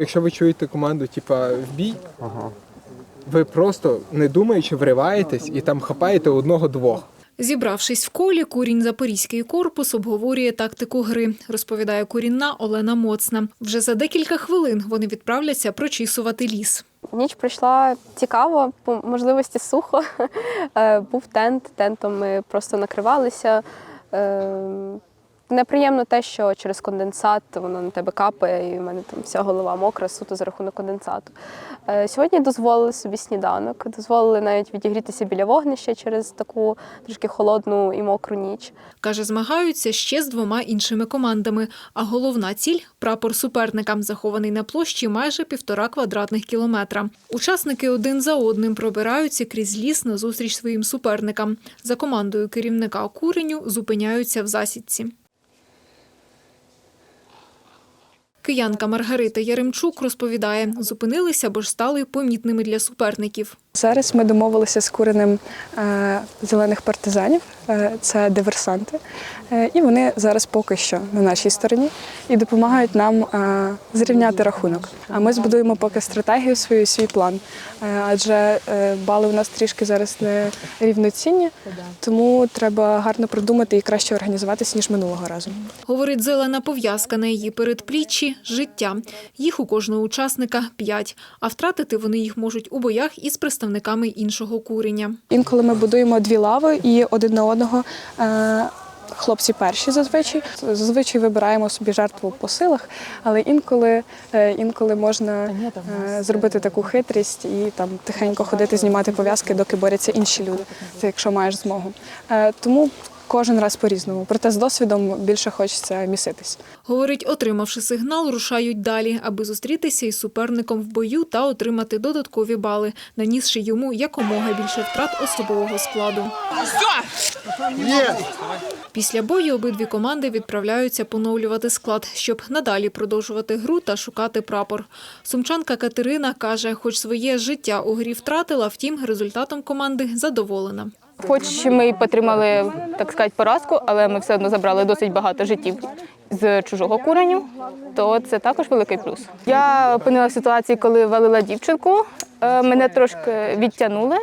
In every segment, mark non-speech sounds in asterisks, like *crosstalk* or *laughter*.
Якщо ви чуєте команду, типа в бій, ви просто не думаючи вриваєтесь і там хапаєте одного-двох. Зібравшись в колі, курінь Запорізький корпус обговорює тактику гри, розповідає курінна Олена Моцна. Вже за декілька хвилин вони відправляться прочісувати ліс. Ніч пройшла цікаво, по можливості сухо. *laughs* Е, Був тент, тентом ми просто накривалися. Неприємно те, що через конденсат воно на тебе капає, і в мене там вся голова мокра суто за рахунок конденсату. Е, Сьогодні дозволили собі сніданок, дозволили навіть відігрітися біля вогнища через таку трошки холодну і мокру ніч. Каже, змагаються ще з двома іншими командами. А головна ціль прапор суперника, захований на площі майже півтора квадратних кілометра. Учасники один за одним пробираються крізь ліс на зустріч своїм суперникам. За командою керівника куреню зупиняються в засідці. Киянка Маргарита Яремчук розповідає, зупинилися, бо ж стали помітними для суперників. Зараз ми домовилися з куреним е, зелених партизанів, е, це диверсанти, е, і вони зараз поки що на нашій стороні і допомагають нам зрівняти рахунок. А ми збудуємо поки стратегію свою, свій план. Адже бали у нас трішки зараз не рівноцінні, тому треба гарно продумати і краще організуватися ніж минулого разу. Говорить зелена пов'язка на її передпліччі – життя. Їх у кожного учасника п'ять, а втратити вони їх можуть у боях із представниками іншого куреня. Інколи ми будуємо дві лави і один на одного. е, Хлопці перші зазвичай зазвичай вибираємо собі жертву по силах, але інколи, е, інколи можна е, зробити таку хитрість і там тихенько ходити, знімати пов'язки, доки борються інші люди, це якщо маєш змогу. Тому кожен раз по-різному. Проте з досвідом більше хочеться міситись. Говорить, отримавши сигнал, рушають далі, аби зустрітися із суперником в бою та отримати додаткові бали, нанісши йому якомога більше втрат особового складу. Після бою обидві команди відправляються поновлювати склад, щоб надалі продовжувати гру та шукати прапор. Сумчанка Катерина каже, хоч своє життя у грі втратила, втім результатом команди задоволена. Хоч ми й потримали, так сказати, поразку, але ми все одно забрали досить багато життів з чужого куреню, то це також великий плюс. Я опинилася в ситуації, коли валила дівчинку, е, мене трошки відтягнули.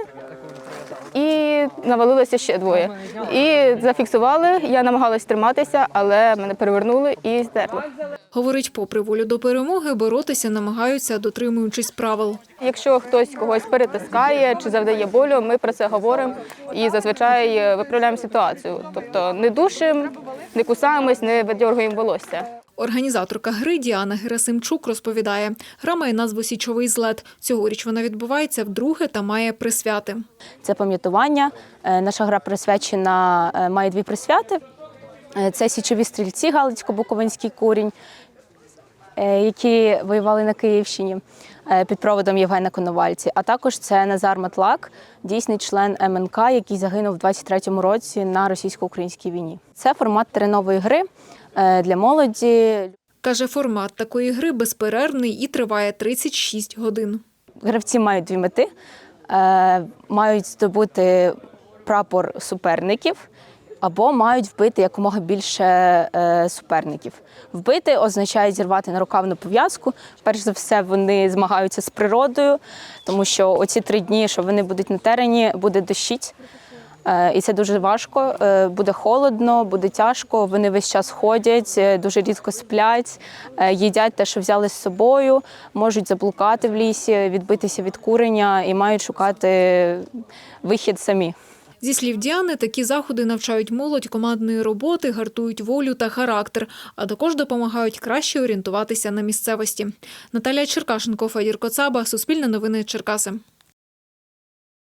І навалилося ще двоє. І зафіксували. Я намагалась триматися, але мене перевернули і здерли. Говорить, попри волю до перемоги, боротися намагаються, дотримуючись правил. Якщо хтось когось перетискає чи завдає болю, ми про це говоримо і зазвичай е, виправляємо ситуацію. Тобто не душимо, не кусаємось, не видьоргуємо волосся. Організаторка гри Діана Герасимчук розповідає, гра має назву Січовий злет. Цьогоріч вона відбувається вдруге та має присвяти. це пам'ятування. Е, Наша гра присвячена е, має дві присвяти. Е, Це січові стрільці Галицько-Буковинський курінь, е, які воювали на Київщині під проводом Євгена Коновальці. А також це Назар Матлак, дійсний член МНК, який загинув у 23-му році на російсько-українській війні. Це формат теренової гри для молоді. Каже, формат такої гри безперервний і триває 36 годин. Гравці мають дві мети: Е, мають здобути прапор суперників або мають вбити якомога більше е, суперників. Вбити означає зірвати нарукавну пов'язку. Перш за все, вони змагаються з природою, тому що оці три дні, що вони будуть на терені, буде дощить. Е, І це дуже важко. Е, Буде холодно, буде тяжко. Вони весь час ходять, е, дуже рідко сплять, їдять те, що взяли з собою, можуть заблукати в лісі, відбитися від курення і мають шукати вихід самі. Зі слів Діани, такі заходи навчають молодь командної роботи, гартують волю та характер, а також допомагають краще орієнтуватися на місцевості. Наталія Черкашенко, Федір Коцаба, Суспільне новини Черкаси.